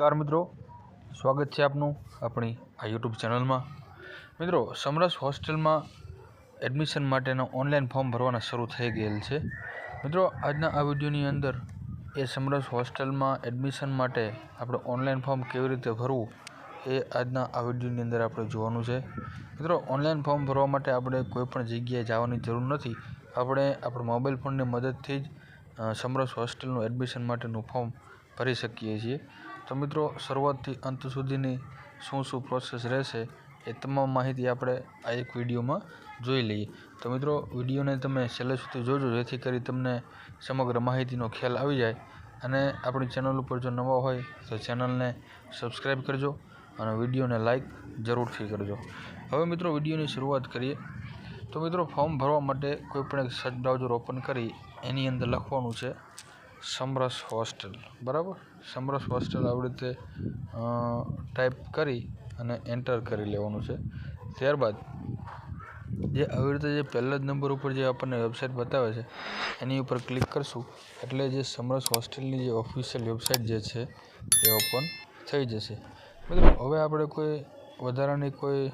નમસ્કાર મિત્રો. સ્વાગત છે આપનું આપણી આ યુટ્યુબ ચેનલમાં. મિત્રો, સમરસ હોસ્ટેલમાં એડમિશન માટેનો ઓનલાઈન ફોર્મ ભરવાના શરૂ થઈ ગયેલ છે. મિત્રો, આજના આ વિડીયોની અંદર એ સમરસ હોસ્ટેલમાં એડમિશન માટે આપણે ઓનલાઈન ફોર્મ કેવી રીતે ભરવું એ આજના આ વિડીયોની અંદર આપણે જોવાનું છે. મિત્રો, ઓનલાઈન ફોર્મ ભરવા માટે આપણે કોઈપણ જગ્યાએ જવાની જરૂર નથી. આપણે આપણા મોબાઈલ ફોનની મદદથી જ સમરસ હોસ્ટેલનું એડમિશન માટેનું ફોર્મ ભરી શકીએ છીએ. તો મિત્રો, શરૂઆતથી અંત સુધીની શું શું પ્રોસેસ રહેશે એ તમામ માહિતી આપણે આ એક વિડીયોમાં જોઈ લઈએ. તો મિત્રો, વિડીયોને તમે છેલ્લે સુધી જોજો, જેથી કરી તમને સમગ્ર માહિતીનો ખ્યાલ આવી જાય. અને આપણી ચેનલ ઉપર જો નવા હોય, તો ચેનલને સબસ્ક્રાઈબ કરજો અને વિડીયોને લાઇક જરૂરથી કરજો. હવે મિત્રો, વિડીયોની શરૂઆત કરીએ. તો મિત્રો, ફોર્મ ભરવા માટે કોઈપણ એક સર્ચ બ્રાઉઝર ઓપન કરી, એની અંદર લખવાનું છે, સમરસ હોસ્ટેલ બરાબર? સમરસ હોસ્ટેલ આવી રીતે ટાઈપ કરી અને એન્ટર કરી લેવાનું છે. ત્યારબાદ જે આવી રીતે જે પહેલા જ નંબર ઉપર જે આપણને વેબસાઇટ બતાવે છે, એની ઉપર ક્લિક કરશું. એટલે જે સમરસ હોસ્ટેલની જે ઓફિશિયલ વેબસાઇટ જે છે, એ ઓપન થઈ જશે. મતલબ હવે આપણે કોઈ વધારાની કોઈ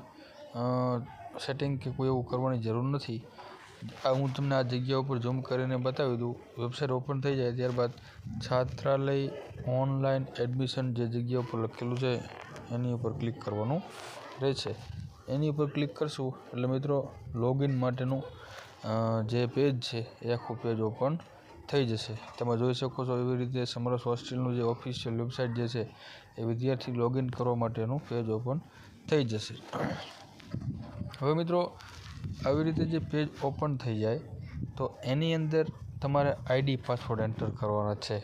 સેટિંગ કે કોઈ એવું કરવાની જરૂર નથી. આ હું તમને આ જગ્યા ઉપર ઝૂમ કરીને બતાવી દઉં. વેબસાઇટ ઓપન થઈ જાય ત્યારબાદ છાત્રાલય ઓનલાઈન એડમિશન જે જગ્યા ઉપર લખેલું છે, એની ઉપર ક્લિક કરવાનું રહેશે. એની ઉપર ક્લિક કરશું એટલે મિત્રો લોગિન માટેનું જે પેજ છે, એ આખું પેજ ઓપન થઈ જશે. તમે જોઈ શકો છો એવી રીતે સમરસ હોસ્ટેલનું જે ઓફિશિયલ વેબસાઇટ જે છે, એ વિદ્યાર્થી લોગિન કરવા માટેનું પેજ ઓપન થઈ જશે. હવે મિત્રો આવી રીતે જે પેજ ઓપન થઈ જાય, તો એની અંદર તમારે આઈડી, પાસવર્ડ એન્ટર કરવાના છે.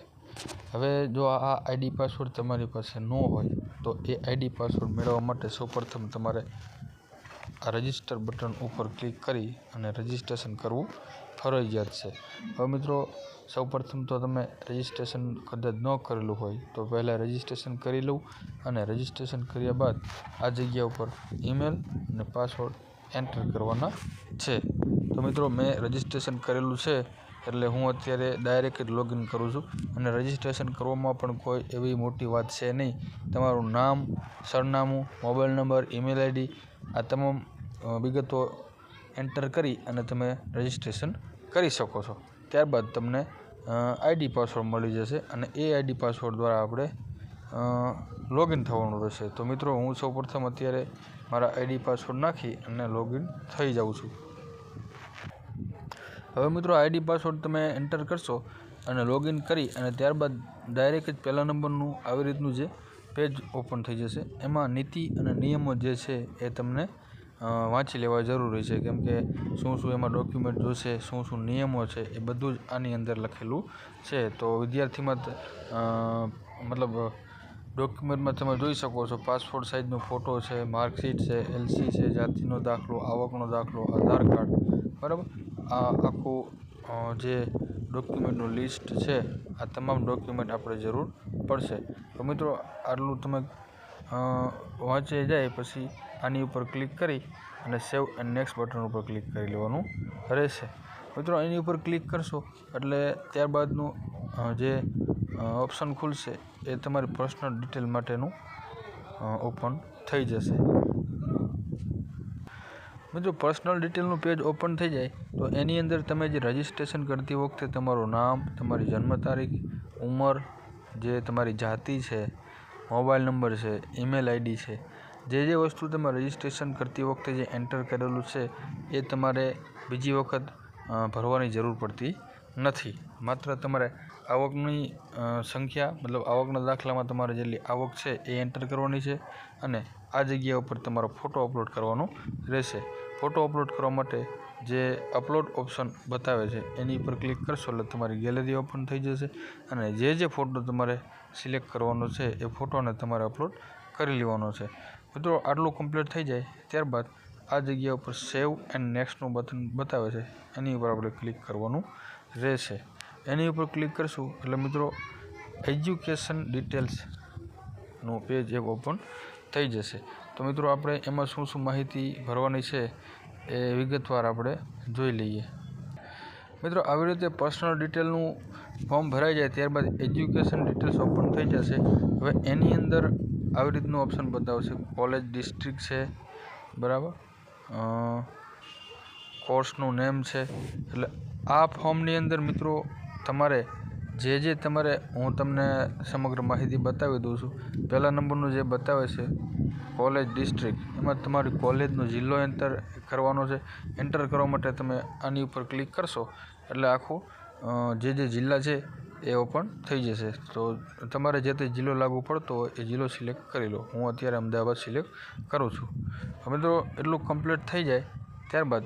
હવે જો આ આઈડી, પાસવર્ડ તમારી પાસે ન હોય, તો એ આઈડી, પાસવર્ડ મેળવવા માટે સૌપ્રથમ તમારે આ રજિસ્ટર બટન ઉપર ક્લિક કરી અને રજિસ્ટ્રેશન કરવું ફરજિયાત છે. હવે મિત્રો, સૌપ્રથમ તો તમે રજિસ્ટ્રેશન કદાચ ન કરેલું હોય, તો પહેલાં રજિસ્ટ્રેશન કરી લઉં અને રજિસ્ટ્રેશન કર્યા બાદ આ જગ્યા ઉપર ઈમેલ અને પાસવર્ડ એન્ટર કરવાના છે. તો મિત્રો, મેં રજિસ્ટ્રેશન કરેલું છે, એટલે હું અત્યારે ડાયરેક્ટ જ લોગિન કરું છું. અને રજિસ્ટ્રેશન કરવામાં પણ કોઈ એવી મોટી વાત છે નહીં. તમારું નામ, સરનામું, મોબાઈલ નંબર ઈમેલ આઈડી આ તમામ વિગતો એન્ટર કરી અને તમે રજિસ્ટ્રેશન કરી શકો છો. ત્યારબાદ તમને આઈડી પાસવર્ડ મળી જશે અને એ આઈડી પાસવર્ડ દ્વારા આપણે લોગિન થવાનું રહેશે. તો મિત્રો, હું સૌપ્રથમ અત્યારે મારા આઈડી પાસવર્ડ નાખી અને લોગિન થઈ જાઉં છું. હવે મિત્રો આઈડી પાસવર્ડ તમે એન્ટર કરશો અને લોગિન કરી અને ત્યારબાદ ડાયરેક્ટ જ પહેલા નંબરનું આવી રીતનું જે પેજ ઓપન થઈ જશે. એમાં નીતિ અને નિયમો જે છે એ તમને વાંચી લેવા જરૂરી છે. કેમ કે શું શું એમાં ડોક્યુમેન્ટ જોશે, શું શું નિયમો છે, એ બધું જ આની અંદર લખેલું છે. તો વિદ્યાર્થીમાં મતલબ ડોક્યુમેન્ટમાં તમે જોઈ શકો છો, પાસપોર્ટ સાઇઝનો ફોટો છે, માર્કશીટ છે, એલસી છે, જાતિનો દાખલો, આવકનો દાખલો, આધાર કાર્ડ, બરાબર? આ આખું જે ડોક્યુમેન્ટનું લિસ્ટ છે, આ તમામ ડોક્યુમેન્ટ આપણે જરૂર પડશે. તો મિત્રો, આટલું તમે વાંચી જાય પછી આની ઉપર ક્લિક કરી અને સેવ એન્ડ નેક્સ્ટ બટન ઉપર ક્લિક કરી લેવાનું રહેશે. મિત્રો એની ઉપર ક્લિક કરશો એટલે ત્યારબાદનું જે ઓપ્શન ખુલશે એ તમારી પર્સનલ ડિટેલ માટેનું ઓપન થઈ જશે. મિત્રો પર્સનલ ડિટેલનું પેજ ઓપન થઈ જાય, તો એની અંદર તમે જે રજિસ્ટ્રેશન કરતી વખતે તમારું નામ, તમારી જન્મ તારીખ, ઉંમર, જે તમારી જાતિ છે, મોબાઈલ નંબર છે ઈમેલ આઈડી છે, જે જે વસ્તુ તમે રજિસ્ટ્રેશન કરતી વખતે જે એન્ટર કરેલું છે, એ તમારે બીજી વખત ભરવાની જરૂર પડતી નથી. માત્ર તમારે આવકની સંખ્યા, મતલબ આવકના દાખલામાં તમારે જેટલી આવક છે એ એન્ટર કરવાની છે અને આ જગ્યા ઉપર તમારો ફોટો અપલોડ કરવાનો રહેશે. ફોટો અપલોડ કરવા માટે જે અપલોડ ઓપ્શન બતાવે છે, એની ઉપર ક્લિક કરશો એટલે તમારી ગેલેરી ઓપન થઈ જશે અને જે જે ફોટો તમારે સિલેક્ટ કરવાનો છે એ ફોટોને તમારે અપલોડ કરી લેવાનો છે. મિત્રો, આટલું કમ્પ્લીટ થઈ જાય, ત્યારબાદ આ જગ્યા ઉપર સેવ એન્ડ નેક્સ્ટનું બટન બતાવે છે, એની ઉપર આપણે ક્લિક કરવાનું રહેશે. એની ઉપર ક્લિક કરશું. એટલે મિત્રો એજ્યુકેશન ડિટેલ્સનું પેજ એક ઓપન થઈ જશે. તો મિત્રો, આપણે એમાં શું શું માહિતી ભરવાની છે એ વિગતવાર આપણે જોઈ લઈએ. મિત્રો, આવી રીતે પર્સનલ ડિટેલનું ફોર્મ ભરાઈ જાય ત્યારબાદ એજ્યુકેશન ડિટેલ્સ ઓપન થઈ જશે. હવે એની અંદર આવી રીતનું ઓપ્શન બતાવશે. કોલેજ ડિસ્ટ્રિક્ટ છે, બરાબર? કોર્સનું નેમ છે. એટલે આ ફોર્મની અંદર મિત્રો તમારે જે જે તમારે હું તમને સમગ્ર માહિતી બતાવી દઉં છું. પહેલા નંબરનું જે બતાવે છે, કોલેજ ડિસ્ટ્રિક્ટ, એમાં તમારી કોલેજનો જિલ્લો એન્ટર કરવાનો છે. એન્ટર કરવા માટે તમે આની ઉપર ક્લિક કરશો, એટલે આખું જે જે જિલ્લા છે એ ઓપન થઈ જશે. તો તમારે જે તે જિલ્લો લાગુ પડતો હોય એ જિલ્લો સિલેક્ટ કરી લો. હું અત્યારે અમદાવાદ સિલેક્ટ કરું છું. હવે તો એટલું કમ્પ્લીટ થઈ જાય, ત્યારબાદ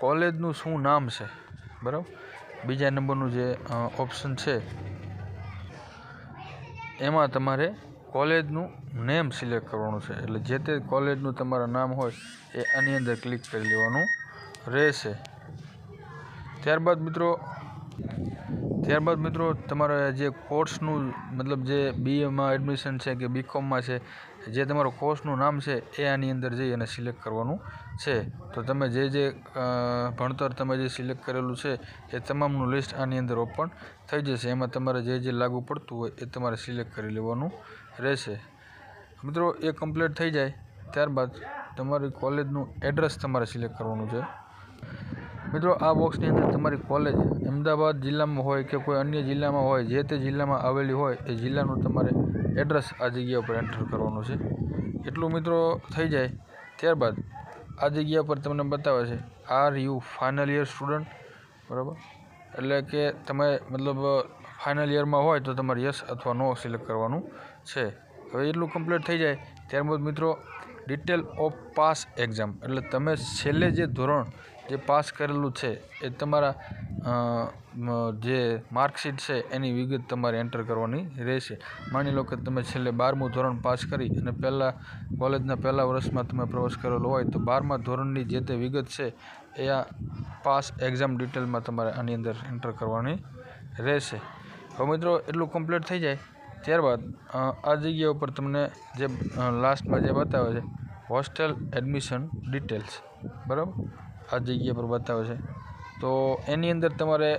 કોલેજનું શું નામ છે? બરાબર? બીજા નંબરનું જે ઓપ્શન છે, એમાં તમારે કોલેજનું નેમ સિલેક્ટ કરવાનું છે. એટલે જે તે કોલેજનું તમારું નામ હોય, એ આની અંદર ક્લિક કરી લેવાનું રહેશે. ત્યારબાદ મિત્રો ત્યારબાદ મિત્રો, તમારે જે કોર્સનું મતલબ જે બીએમાં એડમિશન છે કે બીકોમમાં છે જે તમારો કોર્સનું નામ છે એ આની અંદર જઈ અને સિલેક્ટ કરવાનું છે. તો તમે જે જે ભણતર તમે જે સિલેક્ટ કરેલું છે એ તમામનું લિસ્ટ આની અંદર ઓપન થઈ જશે. એમાં તમારે જે જે લાગુ પડતું હોય એ તમારે સિલેક્ટ કરી લેવાનું રહેશે. મિત્રો, એ કમ્પ્લીટ થઈ જાય. ત્યારબાદ તમારી કોલેજનું એડ્રેસ તમારે સિલેક્ટ કરવાનું છે. મિત્રો, આ બોક્સની અંદર તમારી કોલેજ અમદાવાદ જિલ્લામાં હોય કે કોઈ અન્ય જિલ્લામાં હોય, જે તે જિલ્લામાં આવેલી હોય, એ જિલ્લાનું તમારે એડ્રેસ આ જગ્યા ઉપર એન્ટર કરવાનું છે. એટલું મિત્રો થઈ જાય. ત્યારબાદ આ જગ્યા પર તમને બતાવે છે are you final year student બરાબર? એટલે કે તમે મતલબ ફાઇનલ યરમાં હોય તો તમારે યસ અથવા નો સિલેક્ટ કરવાનું છે. હવે એટલું કમ્પ્લીટ થઈ જાય. ત્યારબાદ મિત્રો ડિટેલ ઓફ પાસ એક્ઝામ એટલે તમે છેલ્લે જે ધોરણ જે પાસ કરેલું છે, એ તમારા જે માર્કશીટ છે, એની વિગત તમારે એન્ટર કરવાની રહેશે. માની લો કે તમે છેલ્લે બારમું ધોરણ પાસ કરી અને પહેલાં, કોલેજના પહેલાં વર્ષમાં તમે પ્રવેશ કરેલો હોય, તો બારમા ધોરણની જે તે વિગત છે, એ આ પાસ એક્ઝામ ડિટેલમાં તમારે આની અંદર એન્ટર કરવાની રહેશે. હવે મિત્રો, એટલું કમ્પ્લીટ થઈ જાય. ત્યારબાદ આ જગ્યા ઉપર તમને જે લાસ્ટમાં જે બતાવે છે હોસ્ટેલ એડમિશન ડિટેલ્સ બરાબર? આ જગ્યા પર બતાવે છે. તો એની અંદર તમારે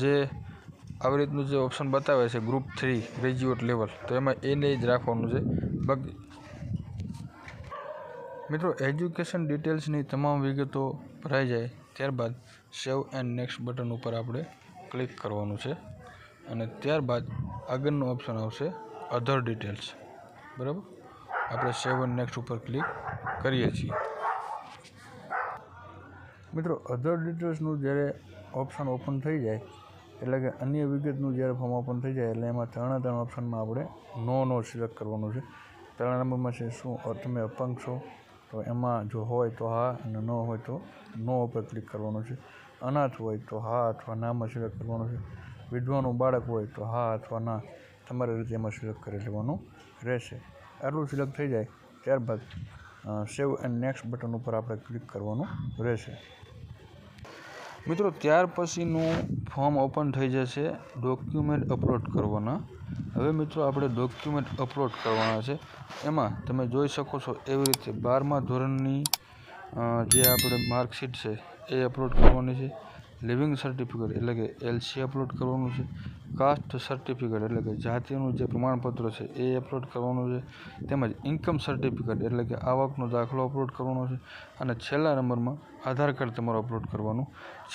જે આવી રીતનું જે ઓપ્શન બતાવે છે ગ્રુપ થ્રી ગ્રેજ્યુએટ લેવલ તો એમાં એને જ રાખવાનું છે. બાકી મિત્રો એજ્યુકેશન ડિટેલ્સની તમામ વિગતો ભરાઈ જાય, ત્યારબાદ સેવ એન્ડ નેક્સ્ટ બટન ઉપર આપણે ક્લિક કરવાનું છે. અને ત્યારબાદ આગળનું ઓપ્શન આવશે અધર ડિટેલ્સ બરાબર? આપણે સેવ એન્ડ નેક્સ્ટ ઉપર ક્લિક કરીએ છીએ. મિત્રો અધર ડિટેલ્સનું જ્યારે ઓપ્શન ઓપન થઈ જાય, એટલે કે અન્ય વિગતનું જ્યારે ફોર્મ ઓપન થઈ જાય, એટલે એમાં ત્રણે ત્રણ ઓપ્શનમાં આપણે નો નો સિલેક્ટ કરવાનું છે. ત્રણ નંબરમાં છે શું તમે અપંગ છો, તો એમાં જો હોય તો હા, અને ન હોય તો નો ઉપર ક્લિક કરવાનું છે. અનાથ હોય તો હા અથવા નામાં સિલેક્ટ કરવાનું છે. વિધવાનું બાળક હોય તો હા અથવા ના, તમારી રીતે એમાં સિલેક્ટ કરી લેવાનું રહેશે. આટલું સિલેક્ટ થઈ જાય, ત્યારબાદ સેવ એન્ડ નેક્સ્ટ બટન ઉપર આપણે ક્લિક કરવાનું રહેશે. મિત્રો, ત્યાર પછીનું ફોર્મ ઓપન થઈ જશે ડોક્યુમેન્ટ અપલોડ કરવાના. હવે મિત્રો, આપણે ડોક્યુમેન્ટ અપલોડ કરવાના છે. એમાં તમે જોઈ શકો છો એવી રીતે બારમા ધોરણની જે આપણે માર્કશીટ છે એ અપલોડ કરવાની છે. લિવિંગ સર્ટિફિકેટ એટલે કે એલસી અપલોડ કરવાનું છે. કાસ્ટ સર્ટિફિકેટ એટલે કે જાતિનું જે પ્રમાણપત્ર છે એ અપલોડ કરવાનું છે. તેમજ ઇન્કમ સર્ટિફિકેટ એટલે કે આવકનો દાખલો અપલોડ કરવાનો છે. અને છેલ્લા નંબરમાં આધાર કાર્ડ તમારું અપલોડ કરવાનું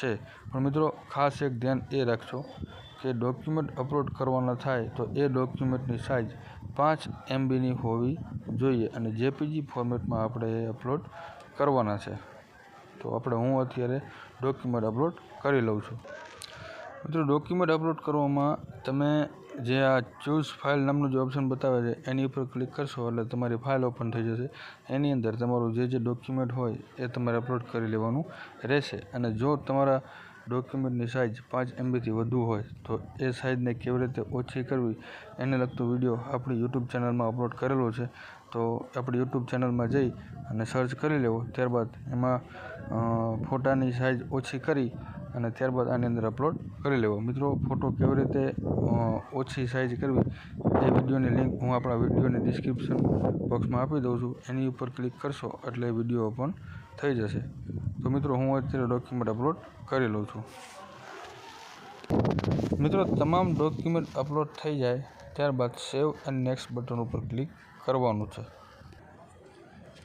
છે. પણ મિત્રો, ખાસ એક ધ્યાન એ રાખજો કે ડોક્યુમેન્ટ અપલોડ કરવાના થાય તો એ ડોક્યુમેન્ટની સાઇઝ પાંચ એમબીની હોવી જોઈએ અને જેપીજી ફોર્મેટમાં આપણે એ અપલોડ કરવાના છે. તો આપણે હું અત્યારે ડોક્યુમેન્ટ અપલોડ કરી લઉં છું. મિત્રો ડોક્યુમેન્ટ અપલોડ કરવામાં તમે જે આ ચૂઝ ફાઇલ નામનું જે ઓપ્શન બતાવે છે, એની ઉપર ક્લિક કરશો એટલે તમારી ફાઇલ ઓપન થઈ જશે. એની અંદર તમારું જે જે ડોક્યુમેન્ટ હોય એ તમારે અપલોડ કરી લેવાનું રહેશે. અને જો તમારા ડોક્યુમેન્ટની સાઇઝ પાંચ એમબીથી વધુ હોય, તો એ સાઇઝને કેવી રીતે ઓછી કરવી, એને લગતો વીડિયો આપણી યુટ્યુબ ચેનલમાં અપલોડ કરેલો છે. તો આપણી યુટ્યુબ ચેનલમાં જઈ અને સર્ચ કરી લેવો. ત્યારબાદ એમાં ફોટાની સાઇઝ ઓછી કરી અને ત્યારબાદ આની અંદર અપલોડ કરી લેવો. મિત્રો, ફોટો કેવી રીતે ઓછી સાઇઝ કરવી એ વિડીયોની લિંક હું આપણા વિડીયોની ડિસ્ક્રિપ્શન બોક્સમાં આપી દઉં છું. એની ઉપર ક્લિક કરશો એટલે વીડિયો ઓપન થઈ જશે. તો મિત્રો, હું અત્યારે ડોક્યુમેન્ટ અપલોડ કરી લઉં છું. મિત્રો, તમામ ડોક્યુમેન્ટ અપલોડ થઈ જાય. ત્યારબાદ સેવ એન્ડ નેક્સ્ટ બટન ઉપર ક્લિક કરવાનું છે.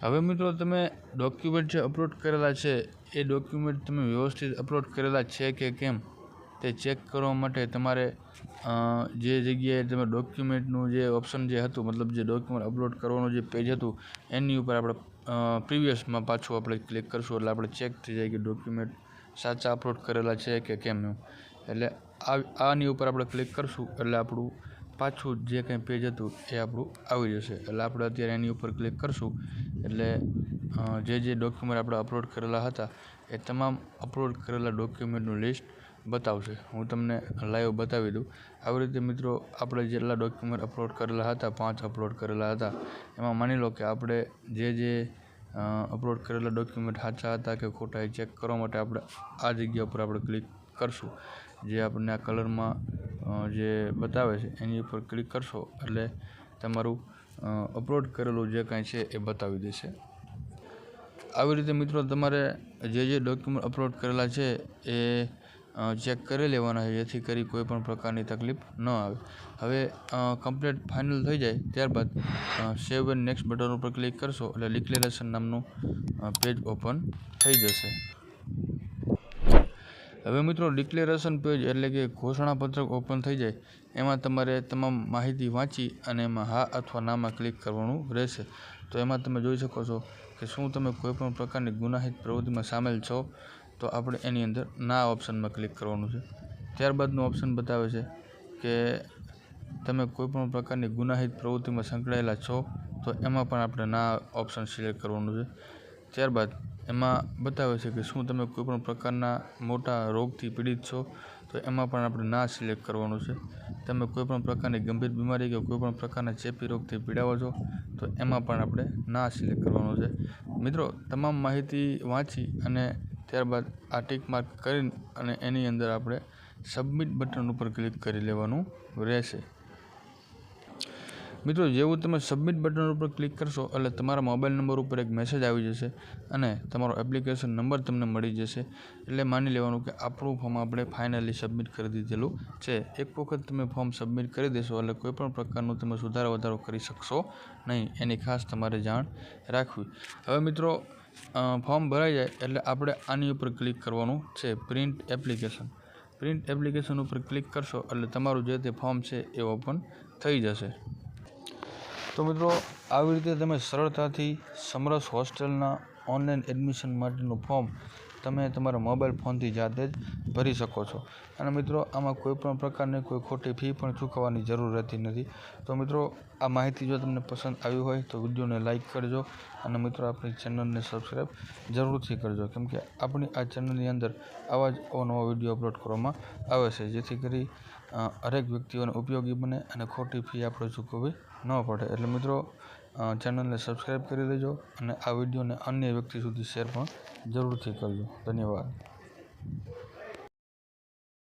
હવે મિત્રો તમે ડોક્યુમેન્ટ જે અપલોડ કરેલા છે, એ ડોક્યુમેન્ટ તમે વ્યવસ્થિત અપલોડ કરેલા છે કે કેમ? તે ચેક કરવા માટે તમારે જે જગ્યાએ તમે ડોક્યુમેન્ટનું જે ઓપ્શન જે હતું, મતલબ જે ડોક્યુમેન્ટ અપલોડ કરવાનું જે પેજ હતું, એની ઉપર આપણે પ્રીવિયસમાં પાછું આપણે ક્લિક કરશું. એટલે આપણે ચેક થઈ જાય કે ડોક્યુમેન્ટ સાચા અપલોડ કરેલા છે કે કેમ એમ. એટલે આની ઉપર આપણે ક્લિક કરશું. એટલે આપણું પાછું જે કંઈ પેજ હતું એ આપણું આવી જશે. એટલે આપણે અત્યારે એની ઉપર ક્લિક કરશું. એટલે જે જે ડોક્યુમેન્ટ આપણે અપલોડ કરેલા હતા, એ તમામ અપલોડ કરેલા ડોક્યુમેન્ટનું લિસ્ટ બતાવશે. હું તમને લાઈવ બતાવી દઉં. આવી રીતે મિત્રો, આપણે જેટલા ડોક્યુમેન્ટ અપલોડ કરેલા હતા, પાંચ અપલોડ કરેલા હતા, એમાં માની લો કે આપણે જે જે અપલોડ કરેલા ડોક્યુમેન્ટ સાચા હતા કે ખોટા એ ચેક કરવા માટે આપણે આ જગ્યા ઉપર આપણે ક્લિક કરશું. જે આપણને આ કલરમાં જે બતાવે છે, એની ઉપર ક્લિક કરશો એટલે તમારું અપલોડ કરેલું જે કાંઈ છે એ બતાવી દેશે. આવી રીતે મિત્રો તમારે જે જે ડોક્યુમેન્ટ અપલોડ કરેલા છે એ ચેક કરી લેવાના છે, જેથી કરી કોઈ પણ પ્રકારની તકલીફ ન આવે. હવે કમ્પ્લીટ ફાઇનલ થઈ જાય, ત્યારબાદ સેવ એન્ડ નેક્સ્ટ બટન ઉપર ક્લિક કરશો એટલે ડિક્લેરેશન નામનું પેજ ઓપન થઈ જશે. હવે મિત્રો ડિક્લેરેશન પેજ એટલે કે ઘોષણાપત્રક ઓપન થઈ જાય, એમાં તમારે તમામ માહિતી વાંચી અને એમાં હા અથવા નામાં ક્લિક કરવાનું રહેશે. તો એમાં તમે જોઈ શકો છો કે શું તમે કોઈપણ પ્રકારની ગુનાહિત પ્રવૃત્તિમાં સામેલ છો, તો આપણે એની અંદર ના ઓપ્શનમાં ક્લિક કરવાનું છે. ત્યારબાદનું ઓપ્શન બતાવે છે કે તમે કોઈપણ પ્રકારની ગુનાહિત પ્રવૃત્તિમાં સંકળાયેલા છો, તો એમાં પણ આપણે ના ઓપ્શન સિલેક્ટ કરવાનું છે. ત્યારબાદ એમાં બતાવે છે કે શું તમે કોઈપણ પ્રકારના મોટા રોગથી પીડિત છો, તો એમાં પણ આપણે ના સિલેક્ટ કરવાનું છે. તમે કોઈપણ પ્રકારની ગંભીર બીમારી કે કોઈપણ પ્રકારના ચેપી રોગથી પીડાવો છો, તો એમાં પણ આપણે ના સિલેક્ટ કરવાનું છે. મિત્રો, તમામ માહિતી વાંચી અને ત્યારબાદ આ ટીક માર્ક કરીને અને એની અંદર આપણે સબમિટ બટન ઉપર ક્લિક કરી લેવાનું રહેશે. મિત્રો, જેવું તમે સબમિટ બટન ઉપર ક્લિક કરશો, એટલે તમારા મોબાઈલ નંબર ઉપર એક મેસેજ આવી જશે અને તમારો એપ્લિકેશન નંબર તમને મળી જશે. એટલે માની લેવાનું કે આપણું ફોર્મ આપણે ફાઇનલી સબમિટ કરી દીધેલું છે. એક વખત તમે ફોર્મ સબમિટ કરી દેશો, એટલે કોઈપણ પ્રકારનું તમે સુધારો વધારો કરી શકશો નહીં. એની ખાસ તમારે જાણ રાખવી. હવે મિત્રો ફોર્મ ભરાઈ જાય, એટલે આપણે આની ઉપર ક્લિક કરવાનું છે પ્રિન્ટ એપ્લિકેશન પ્રિન્ટ એપ્લિકેશન ઉપર ક્લિક કરશો, એટલે તમારું જે તે ફોર્મ છે એ ઓપન થઈ જશે. તો મિત્રો, આવી રીતે તમે સરળતાથી સમરસ હોસ્ટેલના ઓનલાઈન એડમિશન માટેનું ફોર્મ તમે તમારા મોબાઈલ ફોનથી જાતે જ ભરી શકો છો. અને મિત્રો, આમાં કોઈ પણ પ્રકારની કોઈ ખોટી ફી પણ ચૂકવવાની જરૂર રહેતી નથી. તો મિત્રો, આ માહિતી જો તમને પસંદ આવી હોય તો વિડીયોને લાઇક કરજો અને મિત્રો, આપણી ચેનલને સબસ્ક્રાઈબ જરૂરથી કરજો. કેમકે આપણી આ ચેનલની અંદર આવા જ અવનવા વીડિયો અપલોડ કરવામાં આવે છે, જેથી કરી હરેક વ્યક્તિઓને ઉપયોગી બને અને ખોટી ફી આપણે ચૂકવવી ન પડે. એટલે મિત્રો ચેનલને સબસ્ક્રાઈબ કરી દેજો અને આ વિડીયોને અન્ય વ્યક્તિ સુધી શેર પણ જરૂરથી કરજો. ધન્યવાદ.